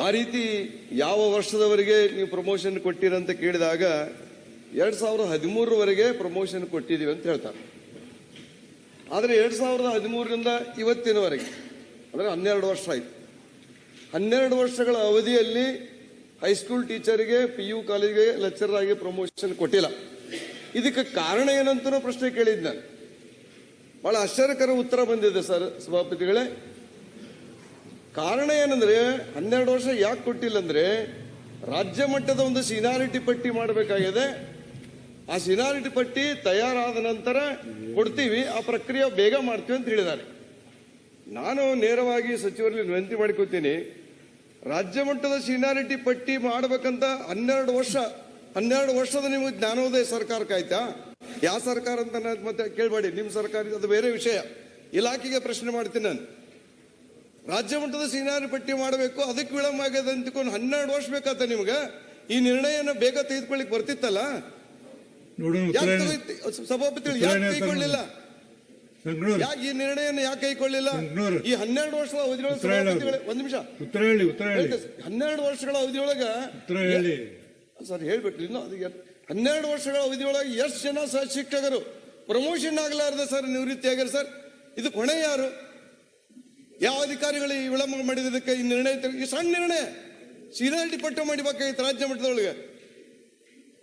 ಆ ರೀತಿ ಯಾವ ವರ್ಷದವರೆಗೆ ನೀವು ಪ್ರಮೋಷನ್ ಕೊಟ್ಟಿರಂತ ಕೇಳಿದಾಗ ಎರಡ್ ಸಾವಿರದ ಹದಿಮೂರರವರೆಗೆ ಪ್ರಮೋಷನ್ ಕೊಟ್ಟಿದ್ದೀವಿ ಅಂತ ಹೇಳ್ತಾರೆ. ಆದರೆ ಎರಡ್ ಸಾವಿರದ ಹದಿಮೂರರಿಂದ ಇವತ್ತಿನವರೆಗೆ, ಅಂದ್ರೆ ಹನ್ನೆರಡು ವರ್ಷ ಆಯ್ತು. ಹನ್ನೆರಡು ವರ್ಷಗಳ ಅವಧಿಯಲ್ಲಿ ಹೈಸ್ಕೂಲ್ ಟೀಚರ್ಗೆ ಪಿ ಯು ಕಾಲೇಜ್ಗೆ ಲೆಕ್ಚರರ್ ಆಗಿ ಪ್ರಮೋಷನ್ ಕೊಟ್ಟಿಲ್ಲ. ಇದಕ್ಕೆ ಕಾರಣ ಏನಂತನೂ ಪ್ರಶ್ನೆ ಕೇಳಿದ್ದೆ ನಾನು. ಬಹಳ ಆಶ್ಚರ್ಯಕರ ಉತ್ತರ ಬಂದಿದೆ ಸರ್ ಸಭಾಪತಿಗಳೇ. ಕಾರಣ ಏನಂದ್ರೆ ಹನ್ನೆರಡು ವರ್ಷ ಯಾಕೆ ಕೊಟ್ಟಿಲ್ಲ ಅಂದ್ರೆ ರಾಜ್ಯ ಮಟ್ಟದ ಒಂದು ಸಿನಾರಿಟಿ ಪಟ್ಟಿ ಮಾಡಬೇಕಾಗಿದೆ. ಆ ಸಿನಾರಿಟಿ ಪಟ್ಟಿ ತಯಾರಾದ ನಂತರ ಕೊಡ್ತೀವಿ, ಆ ಪ್ರಕ್ರಿಯೆ ಬೇಗ ಮಾಡ್ತೀವಿ ಅಂತ ಹೇಳಿದ್ದಾರೆ. ನಾನು ನೇರವಾಗಿ ಸಚಿವರಲ್ಲಿ ವಿನಂತಿ ಮಾಡ್ಕೋತೀನಿ, ರಾಜ್ಯ ಮಟ್ಟದ ಸಿನಾರಿಟಿ ಪಟ್ಟಿ ಮಾಡಬೇಕಂತ ಹನ್ನೆರಡು ವರ್ಷ, ಹನ್ನೆರಡು ವರ್ಷದ ನಿಮಗೆ ಜ್ಞಾನೋದಯ ಸರ್ಕಾರ ಕಾಯ್ತಾ ಯಾವ ಸರ್ಕಾರ ಅಂತ ಮತ್ತೆ ಕೇಳಬೇಡಿ ನಿಮ್ಮ ಸರ್ಕಾರ, ಅದು ಬೇರೆ ವಿಷಯ. ಇಲಾಖೆಗೆ ಪ್ರಶ್ನೆ ಮಾಡ್ತೀನಿ ನಾನು. ರಾಜ್ಯ ಮಟ್ಟದ ಸೀನಾರಿ ಪಟ್ಟಿ ಮಾಡಬೇಕು ಅದಕ್ಕೆ ವಿಳಂಬ ಆಗಿದೆ ಅಂತಕೊಂಡು ಹನ್ನೆರಡು ವರ್ಷ ಬೇಕಾತ ನಿಮ್ಗೆ? ಈ ನಿರ್ಣಯನ ಬೇಗ ತೆಗೆದುಕೊಳ್ಳಿಕ್ ಬರ್ತಿತ್ತಲ್ಲ? ಸಭಾಪತಿ ಯಾಕೆ ಸಭಾಪತಿಗಳು ಯಾಕೆ ಈ ನಿರ್ಣಯನ ಯಾಕೆ ಕೈಕೊಳ್ಳಿಲ್ಲ. ಈ ಹನ್ನೆರಡು ವರ್ಷಗಳ ಅವಧಿಯೊಳಗೆ ಒಂದ್ ನಿಮಿಷ. ಉತ್ತರ ಹೇಳಿ ಉತ್ತರ ಹೇಳಿ ಹನ್ನೆರಡು ವರ್ಷಗಳ ಅವಧಿಯೊಳಗ ಸರ್ ಹೇಳ್ಬಿಟ್ರಿ ಇನ್ನು ಅದು ಹನ್ನೆರಡು ವರ್ಷಗಳ ಅವಧಿಯೊಳಗೆ ಎಷ್ಟು ಜನ ಸಹ ಶಿಕ್ಷಕರು? ಪ್ರಮೋಷನ್ ಆಗಲಾರ್ದ ಸರ್ ನಿವೃತ್ತಿ ಆಗ್ಯಾರ ಸರ್. ಇದು ಹೊಣೆ ಯಾರು? ಯಾವ ಅಧಿಕಾರಿಗಳು ಈ ವಿಳಂಬ ಮಾಡಿದ್ದಕ್ಕೆ ಈ ನಿರ್ಣಯ ಈ ಸಣ್ಣ ನಿರ್ಣಯ? ಸೀನಿಯಾರಿಟಿ ಪಟ್ಟ ಮಾಡಿಬೇಕಾಗಿತ್ತು ರಾಜ್ಯ ಮಟ್ಟದೊಳಗೆ.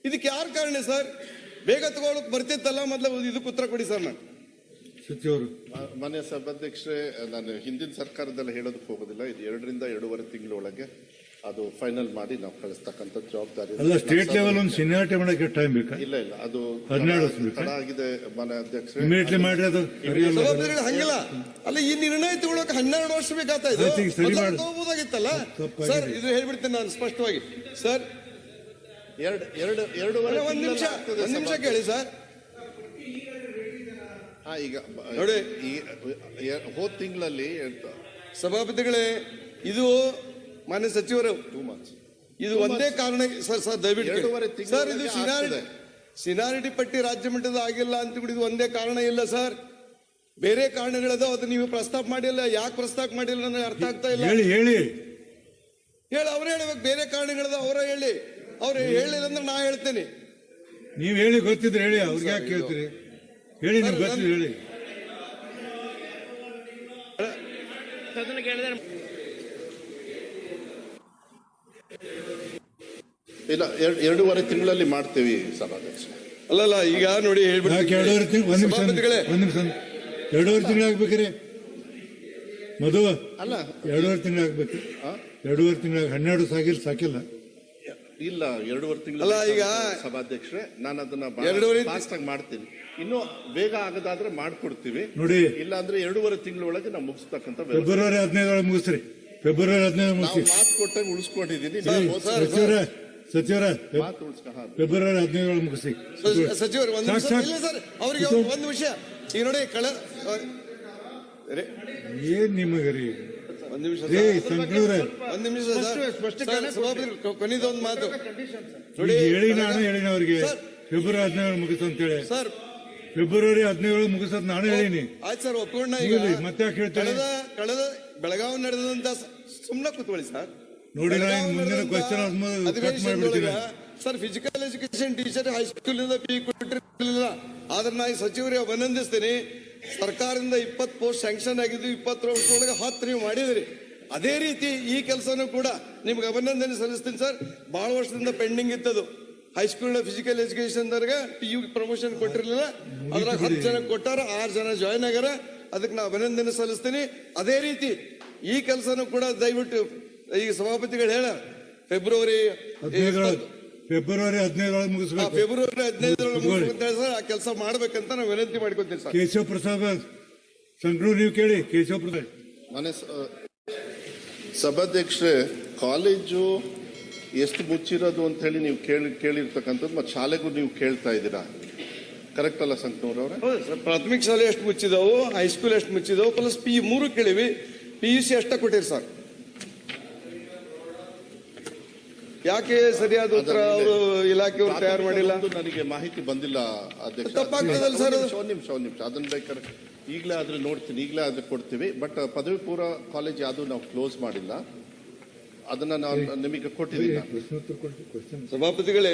ಇದಕ್ಕೆ ಯಾರು ಕಾರಣ ಸರ್? ಬೇಗ ತಗೊಳಕ್ ಬರ್ತಿತ್ತಲ್ಲ ಮೊದಲು ಇದಕ್ಕೆ ಉತ್ತರ ಕೊಡಿ ಸರ್ ನಾನು ಮಾನ್ಯ ಸಭಾಧ್ಯಕ್ಷರೇ ನಾನು ಹಿಂದಿನ ಸರ್ಕಾರದಲ್ಲಿ ಹೇಳೋದಕ್ಕೆ ಹೋಗೋದಿಲ್ಲ. ಇದು ಎರಡರಿಂದ ಎರಡೂವರೆ ತಿಂಗಳೊಳಗೆ ಅದು ಫೈನಲ್ ಮಾಡಿ ನಾವು ಕಳಿಸ್ತಕ್ಕಂತ ಜವಾಬ್ದಾರಿ ಅಲ್ಲ ಸ್ಟೇಟ್ ಲೆವೆಲ್ ಒಂದು ಸೀನಿಯಾರಿಟಿ ಮಾಡಕ್ಕೆ ಟೈಮ್ ಬೇಕಾ? ಇಲ್ಲ ಇಲ್ಲ ಅದು ಹನ್ನೆರಡು ವರ್ಷ ತಡ- ಬೇಕಾ? ಆಗಿದೆ ಮನೆ ಅಧ್ಯಕ್ಷರೇ. ಇಮಿಡಿಯೇಟ್ಲಿ ಮಾಡಿ ಅದು ಸರಿಯಲ್ಲ ಸಭಾಪತಿಗಳು ಹಂಗಿಲ್ಲ. ಅಲ್ಲ ಈ ನಿರ್ಣಯ ತಗೊಳಕ್ ಹನ್ನೆರಡು ವರ್ಷ ಬೇಕಾಗ್ತಾ ಇದೆ. ಸರಿ ಇದು ಹೇಳ್ಬಿಡ್ತೀನಿ ನಾನು ಸ್ಪಷ್ಟವಾಗಿ. ಸರ್ ಎರಡು ಎರಡು ಎರಡೂವರೆ ಒಂದು ನಿಮಿಷ ಒಂದು ಆಗ್ತದೆ ಒಂದ್ ನಿಮಿಷ. ಕೇಳಿ ಸರ್. ಹಾ, ಈಗ ನೋಡಿ. ಈ ಹೋದ ಹೋದ್ ತಿಂಗಳಲ್ಲಿ ಸಭಾಪತಿಗಳೇ ಇದು ಮಾನ್ಯ ಸಚಿವರು ಟೂ ಮಂತ್ಸ್ ಇದು ಒಂದೇ ಕಾರಣ ಸರ್ ಸರ್ ದಯವಿಟ್ಟು. ಸರ್ ಇದು ಸಿನಾರಿಟಿ ಸಿನಾರಿಟಿ ಪಟ್ಟಿ ರಾಜ್ಯ ಮಟ್ಟದ ಆಗಿಲ್ಲ ಅಂತ ಬಿಡಿ ಇದು ಒಂದೇ ಕಾರಣ ಇಲ್ಲ ಸರ್. ಬೇರೆ ಕಾರಣಗಳದಾವ ಅದು ನೀವು ಪ್ರಸ್ತಾಪ ಮಾಡಿಲ್ಲ. ಯಾಕೆ ಪ್ರಸ್ತಾಪ ಮಾಡಿಲ್ಲ ನನಗೆ ಅರ್ಥ ಆಗ್ತಾ ಇಲ್ಲ. ಹೇಳಿ ಹೇಳಿ. ಹೇಳಿ ಅವ್ರು ಹೇಳ್ಬೇಕು. ಬೇರೆ ಕಾರಣಗಳದ ಅವರ ಹೇಳಿ. ಅವ್ರು ಹೇಳಿಲ್ಲ ಅಂದ್ರೆ ನಾ ಹೇಳ್ತೇನೆ. ನೀವು ಹೇಳಿ ಗೊತ್ತಿದ್ರೆ ಹೇಳಿ. ಅವ್ರಿಗೆ ಯಾಕೆ ಕೇಳ್ತೀರಿ? ಹೇಳಿ ನೀವು ಗೊತ್ತಿದ್ರೆ ಹೇಳಿ. ಇಲ್ಲ ಎರಡು ಎರಡೂವರೆ ತಿಂಗಳಲ್ಲಿ ಮಾಡ್ತೀವಿ ಸಭಾಧ್ಯಕ್ಷ ಅಲ್ಲಲ್ಲ ಈಗ ನೋಡಿ ಹೇಳ್ಬಿಟ್ಟು ಎರಡೂವರೆ ತಿಂಗಳು? ಒಂದ್ ನಿಮಿಷ ಸಭಾಪತಿಗಳೇ. ಒಂದ್ ನಿಮಿಷ. ಎರಡೂವರೆ ತಿಂಗಳು ಆಗ್ಬೇಕ್ರಿ. ಮಧು ಅಲ್ಲ. ಎರಡೂವರೆ ತಿಂಗಳು ಆಗ್ಬೇಕು. ಆ? ಎರಡೂವರೆ ತಿಂಗಳು ಹನ್ನೆರಡು ಸಾಗಿಲ್ ಸಾಕಿಲ್ಲ. ಇಲ್ಲ ಎರಡೂವರೆ ತಿಂಗಳು ಅಲ್ಲ, ಈಗ ಸಭಾಧ್ಯಕ್ಷರೇ. ನಾನು ಅದನ್ನ ಎರಡೂವರೆ ಫಾಸ್ಟ್ ಆಗಿ ಮಾಡ್ತೀನಿ. ಇನ್ನು ಬೇಗ ಆಗದಾದ್ರೆ ಮಾಡ್ಕೊಡ್ತೀವಿ. ನೋಡಿ. ಇಲ್ಲ ಅಂದ್ರೆ ಎರಡೂವರೆ ತಿಂಗಳೊಳಗೆ ನಾವು ಮುಗಿಸ್ತಕ್ಕಂಥ ಫೆಬ್ರವರಿ ಹದಿನೈದರೊಳಗೆ ಮುಗಿಸ್ರಿ. ಫೆಬ್ರವರಿ ಹದಿನೈದು ನಾವು ಮುಗಿಸಿ ಮಾತು ಕೊಟ್ಟಾಗ ಉಳಿಸ್ಕೊಂಡಿದ್ದೀನಿ ಸಚಿವರ. ಫೆಬ್ರವರಿ ಹದಿನೈದರೊಳಗೆ ಮುಗಿಸಿ. ಸಚಿವರು ಒಂದು ನಿಮಿಷ. ಇಲ್ಲ ಸರ್ ಅವರಿಗೆ ಒಂದು ವಿಷಯ ಈಗ ನೋಡಿ ಕಳ ಏನ್ ನಿಮಗೆ ರೀ? ಒಂದ್ ನಿಮಿಷ ಒಂದ್ ನಿಮಿಷ ಕೊನೆದೊಂದು ಮಾತು. ನೋಡಿ ಹೇಳಿ ನಾನು ಹೇಳಿನ ಅವ್ರಿಗೆ. ಫೆಬ್ರವರಿ ಮುಗಿಸ್ತು ಅಂತ ಹೇಳಿ ಸರ್. ಫೆಬ್ರವರಿ ಹದಿನೇಳು ಮುಗಿಸೋದು ನಾನು ಹೇಳಿನಿ. ಆಯ್ತು ಸರ್ ಒಪ್ಕೊಂಡ ಮತ್ತೆ ಯಾಕೆ ಹೇಳ್ತೀರಿ? ಕಳೆದ ಕಳೆದ ಬೆಳಗಾವಿ ನಡೆದಂತ ಸುಮ್ಮನೆ ಕೂತ್ಕೊಳ್ಳಿ ಸರ್. ನೋಡಿ, ಮುಂದಿನ ಅಧಿವೇಶನದೊಳಗ ಮಾಡ್ಬಿಡ್ತೀನಿ. ಸರ್ ಫಿಸಿಕಲ್ ಎಜುಕೇಶನ್ ಟೀಚರ್ ಹೈಸ್ಕೂಲಿಂದ ಪಿ ಕೊಟ್ಟಿರಲಿಲ್ಲ ಆದ್ರೆ ನಾ ಈ ಸಚಿವರಿಗೆ ಅಭಿನಂದಿಸ್ತೀನಿ. ಸರ್ಕಾರದಿಂದ ಇಪ್ಪತ್ತು ಪೋಸ್ಟ್ ಸ್ಯಾಂಕ್ಷನ್ ಆಗಿದ್ದು ಇಪ್ಪತ್ತು ವರ್ಷದೊಳಗೆ ಹತ್ತು ನೀವು ಮಾಡಿದ್ರಿ. ಅದೇ ರೀತಿ ಈ ಕೆಲಸನೂ ಕೂಡ ನಿಮ್ಗೆ ಅಭಿನಂದನೆ ಸಲ್ಲಿಸ್ತೀನಿ ಸರ್. ಬಹಳ ವರ್ಷದಿಂದ ಪೆಂಡಿಂಗ್ ಇತ್ತದು ಹೈಸ್ಕೂಲ್ನ physical education P U promotion ಕೊಟ್ಟಿರಲಿಲ್ಲ. ಅದ್ರಾಗ ಹತ್ತು ಜನ ಕೊಟ್ಟಾರ ಆರು ಜನ ಜಾಯ್ನ್ ಆಗ್ಯಾರ. ಅದಕ್ಕೆ ನಾ ಅಭಿನಂದನೆ ಸಲ್ಲಿಸ್ತೀನಿ. ಅದೇ ರೀತಿ ಈ ಕೆಲಸನೂ ಕೂಡ ದಯವಿಟ್ಟು ಈಗ ಸಭಾಪತಿಗಳು ಹೇಳ ಫೆಬ್ರವರಿ ಫೆಬ್ರವರಿ ಹದಿನೈದರೊಳಗೆ ಮುಗಿಸ್ಬೇಕು. ಫೆಬ್ರವರಿ ಹದಿನೈದರೊಳಗೆ ಅಂತ ಹೇಳಿ ಸರ್ ಆ ಕೆಲಸ ಮಾಡ್ಬೇಕಂತ ನಾವು ವಿನಂತಿ ಮಾಡ್ಕೊತೀವಿ ಸರ್. ಕೇಶವ ಪ್ರಸಾದ್ ಸಂಕ್ನೂರ್ ನೀವು ಕೇಳಿ ಕೇಶವ ಪ್ರಸಾದ್. ಮನೆ ಸಭಾಧ್ಯಕ್ಷರೇ ಕಾಲೇಜು ಎಷ್ಟು ಮುಚ್ಚಿರೋದು ಅಂತ ಹೇಳಿ ನೀವು ಕೇಳಿ ಕೇಳಿರ್ತಕ್ಕಂಥದ್ದು ಮತ್ತೆ ಶಾಲೆಗೂ ನೀವು ಕೇಳ್ತಾ ಇದ್ದೀರಾ? ಕರೆಕ್ಟ್ ಅಲ್ಲ ಸಂಕನೂರ್ ಅವರೇ? ಹೌದು ಸರ್ ಪ್ರಾಥಮಿಕ ಶಾಲೆ ಎಷ್ಟು ಮುಚ್ಚಿದವು ಹೈಸ್ಕೂಲ್ ಎಷ್ಟು ಮುಚ್ಚಿದವು ಪ್ಲಸ್ ಪಿ ಮೂರು ಕೇಳಿವಿ ಪಿ ಯು ಸಿ ಅಷ್ಟ ಕೊಟ್ಟಿರಿ ಸರ್. ಯಾಕೆ ಸರಿಯಾದ ಉತ್ತರ ಅವರು ಇಲಾಖೆಯವರು ತಯಾರು ಮಾಡಿಲ್ಲ? ನನಗೆ ಮಾಹಿತಿ ಬಂದಿಲ್ಲ ಅಧ್ಯಕ್ಷ. ತಪ್ಪಾಗ್ತದಲ್ಲ ಸರ್ ಅದು? ಒಂದ್ ನಿಮಿಷ ಒಂದ್ ನಿಮಿಷ ಅದನ್ನ ಬೇಕಾದ್ರೆ ಈಗಲೇ ಆದ್ರೆ ನೋಡ್ತೀನಿ ಈಗಲೇ ಆದ್ರೆ ಕೊಡ್ತೀವಿ. ಬಟ್ ಪದವಿ ಪೂರ್ವ ಕಾಲೇಜ್ ಯಾವುದು ನಾವು ಕ್ಲೋಸ್ ಮಾಡಿಲ್ಲ. ಅದನ್ನ ನಾನು ನಿಮಗೆ ಕೊಟ್ಟಿದ್ದೀನಿ ಸಭಾಪತಿಗಳೇ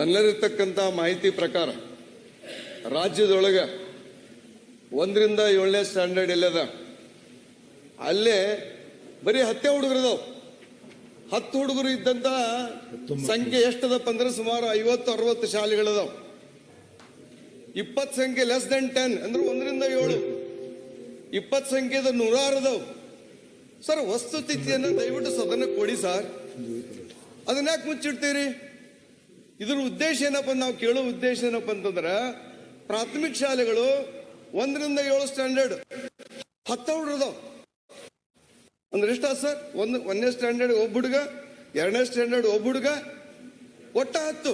ನನ್ನಲ್ಲಿರ್ತಕ್ಕಂಥ ಮಾಹಿತಿ ಪ್ರಕಾರ ರಾಜ್ಯದೊಳಗ ಒಂದರಿಂದ ಏಳನೇ ಸ್ಟ್ಯಾಂಡರ್ಡ್ ಎಲ್ಲದ? ಅಲ್ಲೇ ಬರೀ ಹತ್ತೆ ಹುಡುಗರದವ್. ಹತ್ತು ಹುಡುಗರು ಇದ್ದಂತ ಸಂಖ್ಯೆ ಎಷ್ಟದಪ್ಪ ಅಂದ್ರೆ ಸುಮಾರು ಐವತ್ತು ಅರವತ್ತು ಶಾಲೆಗಳದಾವ್. ಇಪ್ಪತ್ತು ಸಂಖ್ಯೆ ಲೆಸ್ ದೆನ್ ಟೆನ್ ಅಂದ್ರೆ ಒಂದರಿಂದ ಏಳು. ಇಪ್ಪತ್ತು ಸಂಖ್ಯೆದ ನೂರಾರು ಅದಾವ್ ಸರ್ ವಸ್ತುತಿಥಿಯನ್ನು ದಯವಿಟ್ಟು ಸದನ ಕೊಡಿ ಸರ್ ಅದನ್ನ ಯಾಕೆ ಮುಚ್ಚಿಡ್ತೀರಿ? ಇದ್ರ ಉದ್ದೇಶ ಏನಪ್ಪ ನಾವು ಕೇಳೋ ಉದ್ದೇಶ ಏನಪ್ಪ ಅಂತಂದ್ರೆ ಪ್ರಾಥಮಿಕ ಶಾಲೆಗಳು ಒಂದರಿಂದ ಏಳು ಸ್ಟ್ಯಾಂಡರ್ಡ್ ಹತ್ತು ಹುಡುಗರದಾವ್ ಅಂದ್ರೆ ಎಷ್ಟ ಸರ್ ಒಂದು ಒಂದನೇ ಸ್ಟ್ಯಾಂಡರ್ಡ್ ಒಬ್ಬ ಹುಡುಗ ಎರಡನೇ ಸ್ಟ್ಯಾಂಡರ್ಡ್ ಒಬ್ಬ ಹುಡುಗ ಒಟ್ಟ ಹತ್ತು.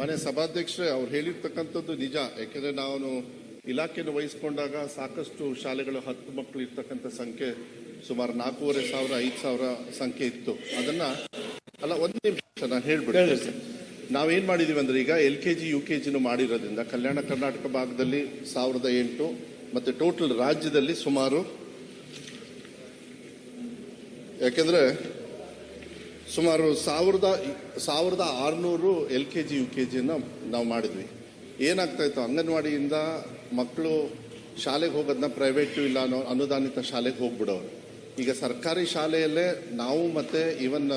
ಮನೆ ಸಭಾಧ್ಯಕ್ಷರೇ ಅವ್ರು ಹೇಳಿರ್ತಕ್ಕಂಥದ್ದು ನಿಜ. ಯಾಕೆಂದ್ರೆ ನಾನು ಇಲಾಖೆಯನ್ನು ವಹಿಸ್ಕೊಂಡಾಗ ಸಾಕಷ್ಟು ಶಾಲೆಗಳು ಹತ್ತು ಮಕ್ಕಳು ಇರ್ತಕ್ಕಂಥ ಸಂಖ್ಯೆ ಸುಮಾರು ನಾಲ್ಕೂವರೆ ಸಾವಿರ ಐದು ಸಾವಿರ ಸಂಖ್ಯೆ ಇತ್ತು. ಅದನ್ನ ಅಲ್ಲ ಒಂದು ನಿಮಿಷ ನಾನು ಹೇಳ್ಬಿಡ್ತೀನಿ. ನಾವೇನ್ ಮಾಡಿದೀವಿ ಅಂದ್ರೆ ಈಗ L K G U K ಜಿನು ಮಾಡಿರೋದ್ರಿಂದ ಕಲ್ಯಾಣ ಕರ್ನಾಟಕ ಭಾಗದಲ್ಲಿ ಸಾವಿರದ ಎಂಟು ಮತ್ತೆ ಟೋಟಲ್ ರಾಜ್ಯದಲ್ಲಿ ಸುಮಾರು ಯಾಕೆಂದ್ರೆ ಸುಮಾರು ಸಾವಿರದ ಸಾವಿರದ ಆರುನೂರು L K G, U K ಜಿನ ನಾವು ಮಾಡಿದ್ವಿ. ಏನಾಗ್ತಾ ಇತ್ತು? ಅಂಗನವಾಡಿಯಿಂದ ಮಕ್ಕಳು ಶಾಲೆಗೆ ಹೋಗೋದನ್ನ ಪ್ರೈವೇಟು ಇಲ್ಲ ಅನ್ನೋ ಅನುದಾನಿತ ಶಾಲೆಗೆ ಹೋಗ್ಬಿಡೋರು. ಈಗ ಸರ್ಕಾರಿ ಶಾಲೆಯಲ್ಲೇ ನಾವು ಮತ್ತೆ ಇವನ್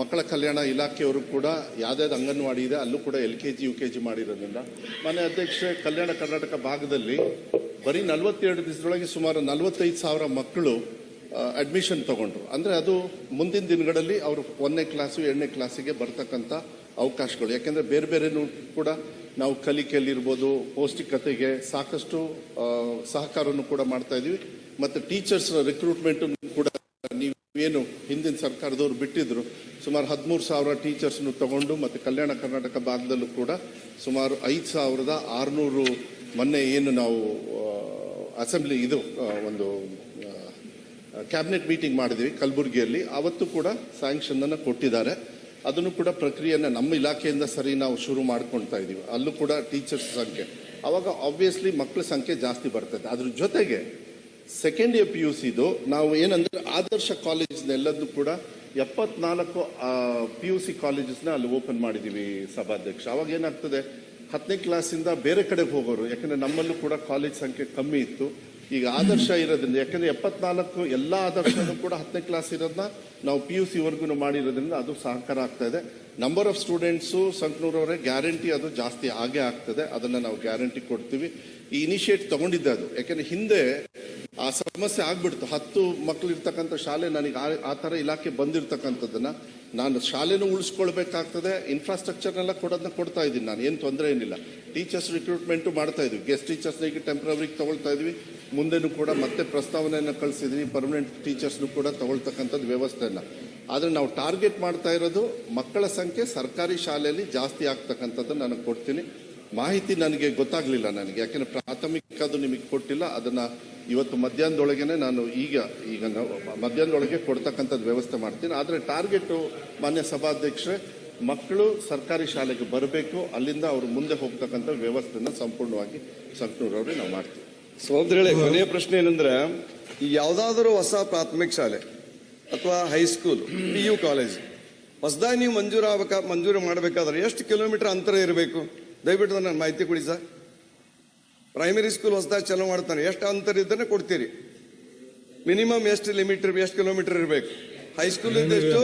ಮಕ್ಕಳ ಕಲ್ಯಾಣ ಇಲಾಖೆಯವರು ಕೂಡ ಯಾವ್ದಾವ್ದು ಅಂಗನವಾಡಿ ಇದೆ ಅಲ್ಲೂ ಕೂಡ L K G, U K G ಮಾಡಿರೋದ್ರಿಂದ. ಮನೆ ಅಧ್ಯಕ್ಷೆ ಕಲ್ಯಾಣ ಕರ್ನಾಟಕ ಭಾಗದಲ್ಲಿ ಬರೀ ನಲವತ್ತೆರಡು ದಿವಸದೊಳಗೆ ಸುಮಾರು ನಲವತ್ತೈದು ಸಾವಿರ ಮಕ್ಕಳು ಅಡ್ಮಿಷನ್ ತಗೊಂಡ್ರು. ಅಂದ್ರೆ ಅದು ಮುಂದಿನ ದಿನಗಳಲ್ಲಿ ಅವರು ಒಂದನೇ ಕ್ಲಾಸು ಎರಡನೇ ಕ್ಲಾಸಿಗೆ ಬರ್ತಕ್ಕಂಥ ಅವಕಾಶಗಳು. ಯಾಕೆಂದ್ರೆ ಬೇರೆ ಬೇರೆನೂ ಕೂಡ ನಾವು ಕಲಿಕೆಯಲ್ಲಿರ್ಬೋದು, ಪೌಷ್ಟಿಕತೆಗೆ ಸಾಕಷ್ಟು ಸಹಕಾರವನ್ನು ಕೂಡ ಮಾಡ್ತಾ ಇದೀವಿ ಮತ್ತು ಟೀಚರ್ಸ್ ರಿಕ್ರೂಟ್ಮೆಂಟ್ ಕೂಡ ನೀವೇನು ಹಿಂದಿನ ಸರ್ಕಾರದವರು ಬಿಟ್ಟಿದ್ರು, ಸುಮಾರು ಹದಿಮೂರು ಸಾವಿರ ಟೀಚರ್ಸ್ನು ತಗೊಂಡು ಮತ್ತೆ ಕಲ್ಯಾಣ ಕರ್ನಾಟಕ ಭಾಗದಲ್ಲೂ ಕೂಡ ಸುಮಾರು ಐದು ಸಾವಿರದ ಆರುನೂರು ಮೊನ್ನೆ ಏನು ನಾವು ಅಸೆಂಬ್ಲಿ ಇದು ಒಂದು ಕ್ಯಾಬಿನೆಟ್ ಮೀಟಿಂಗ್ ಮಾಡಿದ್ವಿ, ಕಲಬುರಗಿಯಲ್ಲಿ. ಅವತ್ತು ಕೂಡ ಸ್ಯಾಂಕ್ಷನ್ ಅನ್ನು ಕೊಟ್ಟಿದ್ದಾರೆ. ಅದನ್ನು ಕೂಡ ಪ್ರಕ್ರಿಯೆಯನ್ನ ನಮ್ಮ ಇಲಾಖೆಯಿಂದ ಸರಿ ನಾವು ಶುರು ಮಾಡ್ಕೊಳ್ತಾ ಇದೀವಿ. ಅಲ್ಲೂ ಕೂಡ ಟೀಚರ್ಸ್ ಸಂಖ್ಯೆ. ಅವಾಗ ಆಬ್ವಿಯಸ್ಲಿ ಮಕ್ಕಳ ಸಂಖ್ಯೆ ಜಾಸ್ತಿ ಬರ್ತದೆ ಅದ್ರ ಜೊತೆಗೆ ಸೆಕೆಂಡ್ ಇಯರ್ ಪಿ ಯು ಸಿದು ನಾವು ಏನಂದ್ರೆ ಆದರ್ಶ ಕಾಲೇಜ್ನೆಲ್ಲದೂ ಕೂಡ ಎಪ್ಪತ್ನಾಲ್ಕು ಪಿ ಯು ಸಿ ಕಾಲೇಜಸ್ನ ಅಲ್ಲಿ ಓಪನ್ ಮಾಡಿದೀವಿ ಸಭಾಧ್ಯಕ್ಷ. ಅವಾಗ ಏನಾಗ್ತದೆ? ಹತ್ತನೇ ಕ್ಲಾಸಿಂದ ಬೇರೆ ಕಡೆಗೆ ಹೋಗೋರು. ಯಾಕಂದ್ರೆ ನಮ್ಮಲ್ಲೂ ಕೂಡ ಕಾಲೇಜ್ ಸಂಖ್ಯೆ ಕಮ್ಮಿ ಇತ್ತು. ಈಗ ಆದರ್ಶ ಇರೋದ್ರಿಂದ, ಯಾಕಂದ್ರೆ ಎಪ್ಪತ್ನಾಲ್ಕು ಎಲ್ಲ ಆದರ್ಶನೂ ಕೂಡ ಹತ್ತನೇ ಕ್ಲಾಸ್ ಇರೋದನ್ನ ನಾವು ಪಿ ಯು ಸಿ ವರ್ಗು ಮಾಡಿರೋದ್ರಿಂದ ಅದು ಸಹಕಾರ ಆಗ್ತಾ ಇದೆ. ನಂಬರ್ ಆಫ್ ಸ್ಟೂಡೆಂಟ್ಸು ಸಂಕನೂರವರೇ ಗ್ಯಾರಂಟಿ ಅದು ಜಾಸ್ತಿ ಆಗೇ ಆಗ್ತದೆ. ಅದನ್ನು ನಾವು ಗ್ಯಾರಂಟಿ ಕೊಡ್ತೀವಿ. ಈ ಇನಿಷಿಯೇಟ್ ತಗೊಂಡಿದ್ದೆ ಅದು. ಯಾಕಂದ್ರೆ ಹಿಂದೆ ಆ ಸಮಸ್ಯೆ ಆಗ್ಬಿಡ್ತು. ಹತ್ತು ಮಕ್ಕಳು ಇರ್ತಕ್ಕಂಥ ಶಾಲೆ ನನಗೆ ಆ- ಥರ ಇಲಾಖೆ ಬಂದಿರ್ತಕ್ಕಂಥದ್ದನ್ನ ನಾನು ಶಾಲೆನೂ ಉಳಿಸ್ಕೊಳ್ಬೇಕಾಗ್ತದೆ ಇನ್ಫ್ರಾಸ್ಟ್ರಕ್ಚರ್ನೆಲ್ಲ ಕೊಡೋದನ್ನ ಕೊಡ್ತಾ ಇದ್ದೀನಿ ನಾನು, ಏನು ತೊಂದರೆ ಏನಿಲ್ಲ. ಟೀಚರ್ಸ್ ರಿಕ್ರೂಟ್ಮೆಂಟು ಮಾಡ್ತಾ ಇದ್ವಿ. ಗೆಸ್ಟ್ ಟೀಚರ್ಸ್ನಿಗೆ ಟೆಂಪ್ರವರಿಗೆ ತಗೊಳ್ತಾ ಇದ್ವಿ. ಮುಂದೆನೂ ಕೂಡ ಮತ್ತೆ ಪ್ರಸ್ತಾವನೆಯನ್ನು ಕಳಿಸಿದ್ದೀನಿ ಪರ್ಮನೆಂಟ್ ಟೀಚರ್ಸ್ನು ಕೂಡ ತಗೊಳ್ತಕ್ಕಂಥದ್ದು ವ್ಯವಸ್ಥೆಯನ್ನು. ಆದರೆ ನಾವು ಟಾರ್ಗೆಟ್ ಮಾಡ್ತಾ ಇರೋದು ಮಕ್ಕಳ ಸಂಖ್ಯೆ ಸರ್ಕಾರಿ ಶಾಲೆಯಲ್ಲಿ ಜಾಸ್ತಿ ಆಗ್ತಕ್ಕಂಥದ್ದು ನಾನು ಕೊಡ್ತೀನಿ. ಮಾಹಿತಿ ನನಗೆ ಗೊತ್ತಾಗಲಿಲ್ಲ ನನಗೆ, ಯಾಕೆಂದರೆ ಪ್ರಾಥಮಿಕ ಅದು ನಿಮಗೆ ಕೊಟ್ಟಿಲ್ಲ, ಅದನ್ನ ಇವತ್ತು ಮಧ್ಯಾಹ್ನದೊಳಗೇನೆ ನಾನು ಈಗ ಈಗ ಮಧ್ಯಾಹ್ನದೊಳಗೆ ಕೊಡ್ತಕ್ಕಂಥದ್ದು ವ್ಯವಸ್ಥೆ ಮಾಡ್ತೀನಿ. ಆದರೆ ಟಾರ್ಗೆಟ್ ಮಾನ್ಯ ಸಭಾಧ್ಯಕ್ಷರೇ, ಮಕ್ಕಳು ಸರ್ಕಾರಿ ಶಾಲೆಗೆ ಬರಬೇಕು, ಅಲ್ಲಿಂದ ಅವರು ಮುಂದೆ ಹೋಗ್ತಕ್ಕಂಥ ವ್ಯವಸ್ಥೆನ ಸಂಪೂರ್ಣವಾಗಿ ಸಂಕನೂರವ್ರಿಗೆ ನಾವು ಮಾಡ್ತೀವಿ. ಸಹೋದರಗಳೇ ಕೊನೆಯ ಪ್ರಶ್ನೆ ಏನಂದ್ರೆ, ಈ ಯಾವುದಾದರೂ ಹೊಸ ಪ್ರಾಥಮಿಕ ಶಾಲೆ ಅಥವಾ ಹೈಸ್ಕೂಲ್ ಪಿ ಯು ಕಾಲೇಜ್ ಹೊಸದಾಗಿ ನೀವು ಮಂಜೂರು ಆಗ್ಬೇಕಾ ಮಂಜೂರು ಮಾಡಬೇಕಾದ್ರೆ ಎಷ್ಟು ಕಿಲೋಮೀಟರ್ ಅಂತರ ಇರಬೇಕು? ದಯವಿಟ್ಟು ನನ್ನ ಮಾಹಿತಿ ಕೊಡಿ ಸರ್. ಪ್ರೈಮರಿ ಸ್ಕೂಲ್ ಹೊಸದಾಗಿ ಚಾಲೂ ಮಾಡ್ತಾನೆ. ಎಷ್ಟು ಅಂತರ ಇದ್ದಾನೆ ಕೊಡ್ತೀರಿ. ಮಿನಿಮಮ್ ಎಷ್ಟು ಲಿಮಿಟ್ ಎಷ್ಟು ಕಿಲೋಮೀಟರ್ ಇರಬೇಕು. ಹೈಸ್ಕೂಲ್ ಎಷ್ಟು?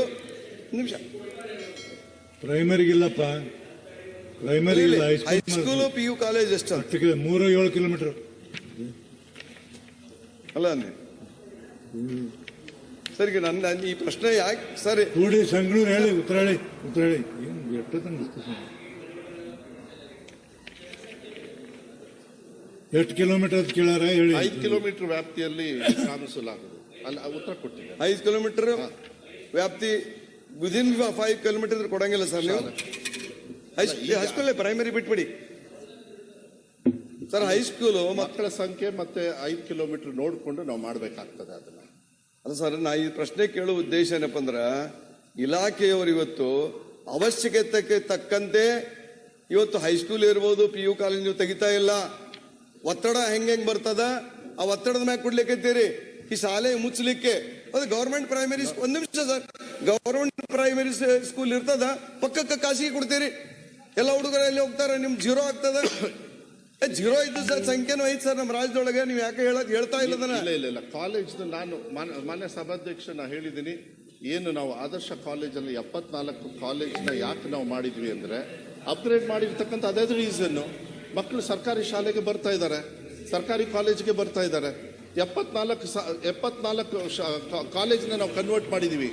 ನಿಮಿಷ. ಪ್ರೈಮರಿಗಿಲ್ಲಪ್ಪ ಪ್ರೈಮರಿ ಇಲ್ಲ high school P U college ಎಷ್ಟು ಮೂರು ಏಳು ಕಿಲೋಮೀಟರ್ ಅಲ್ಲ. ಸರಿ ನನ್ನ ಈ ಪ್ರಶ್ನೆ ಯಾಕೆ ಸರಿ. ಸಂಗಳೂರು ಹೇಳಿ ಉತ್ತರ ಹೇಳಿ ಉತ್ತರ ಹೇಳಿ ಏನು ಎಷ್ಟೊತ್ತಂಗೆ ಡಿಸ್ಕಷನ್ ಎಷ್ಟು ಕಿಲೋಮೀಟರ್ ಕೇಳಾರ ಹೇಳಿ. ಐದು ಕಿಲೋಮೀಟರ್ ವ್ಯಾಪ್ತಿಯಲ್ಲಿ ಕಾಣಿಸಲಾಗುದು ಅಲ್ಲಿ ಆ ಉತ್ತರ ಕೊಟ್ಟಿದೆ. ಐದು ಕಿಲೋಮೀಟರ್ ವ್ಯಾಪ್ತಿ ವಿದಿನ್ ಫೈವ್ ಕಿಲೋಮೀಟರ್ ಕೊಡಂಗಿಲ್ಲ ಸರ್ ನೀವು. ಹೈಸ್ಕೂಲ್ ಪ್ರೈಮರಿ ಬಿಟ್ಬಿಡಿ. ಸರ್ ಹೈಸ್ಕೂಲು ಮಕ್ಕಳ ಸಂಖ್ಯೆ ಮತ್ತೆ ಐದು ಕಿಲೋಮೀಟರ್ ನೋಡಿಕೊಂಡು ನಾವು ಮಾಡಬೇಕಾಗ್ತದೆ ಅದನ್ನ. ಅಲ್ಲ ಸರ್ ನಾ ಈ ಪ್ರಶ್ನೆ ಕೇಳುವ ಉದ್ದೇಶ ಏನಪ್ಪ ಅಂದ್ರೆ ಇಲಾಖೆಯವರು ಇವತ್ತು ಅವಶ್ಯಕತೆಗೆ ತಕ್ಕಂತೆ ಇವತ್ತು ಹೈಸ್ಕೂಲ್ ಇರ್ಬೋದು ಪಿ ಯು ಕಾಲೇಜ್ ನೀವು ತೆಗಿತಾ ಇಲ್ಲ. ಒತ್ತಡ ಹೆಂಗ್ ಹೆಂಗ್ ಬರ್ತದ? ಆ ಒತ್ತಡದ ಮ್ಯಾಗ ಕೊಡ್ಲಿಕ್ಕತ್ತೀರಿ ಈ ಶಾಲೆ ಮುಚ್ಚಲಿಕ್ಕೆ? ಅದು ಗೌರ್ಮೆಂಟ್ ಪ್ರೈಮರಿ ಒಂದ್ ನಿಮಿಷ ಸರ್. ಗೌರ್ಮೆಂಟ್ ಪ್ರೈಮರಿ ಸ್ಕೂಲ್ ಇರ್ತದ, ಪಕ್ಕಕ್ಕೆ ಖಾಸಗಿ ಕೊಡ್ತೀರಿ. ಎಲ್ಲ ಹುಡುಗರು ಎಲ್ಲಿ ಹೋಗ್ತಾರೆ? ನಿಮ್ ಜೀರೋ ಆಗ್ತದ? ಜೀರೋ ಇದ್ದು ಸರ್, ಸಂಖ್ಯೆನೂ ಐತೆ ಸರ್ ನಮ್ಮ ರಾಜ್ಯದೊಳಗೆ. ನೀವು ಯಾಕೆ ಹೇಳಕ್ ಹೇಳ್ತಾ ಇಲ್ಲ ಇಲ್ಲ ಇಲ್ಲ ಕಾಲೇಜ್ ನಾನು ಮಾನ್ಯ ಮಾನ್ಯ ಸಭಾಧ್ಯಕ್ಷ ನಾ ಹೇಳಿದ್ದೀನಿ ಏನು ನಾವು ಆದರ್ಶ ಕಾಲೇಜಲ್ಲಿ ಎಪ್ಪತ್ನಾಲ್ಕು ಕಾಲೇಜ್ನ ಯಾಕೆ ನಾವು ಮಾಡಿದ್ವಿ ಅಂದ್ರೆ ಅಪ್ಗ್ರೇಡ್ ಮಾಡಿರ್ತಕ್ಕಂಥ ಅದೇ ರೀಸನ್ನು ಮಕ್ಕಳು ಸರ್ಕಾರಿ ಶಾಲೆಗೆ ಬರ್ತಾ ಇದ್ದಾರೆ. ಸರ್ಕಾರಿ ಕಾಲೇಜಿಗೆ ಬರ್ತಾ ಇದ್ದಾರೆ. ಎಪ್ಪತ್ನಾಲ್ಕು ಸ, ಎಪ್ಪತ್ನಾಲ್ಕು ಶಾ- ಕಾಲೇಜನ್ನ ಕಾಲೇಜ್ನ ನಾವು ಕನ್ವರ್ಟ್ ಮಾಡಿದೀವಿ.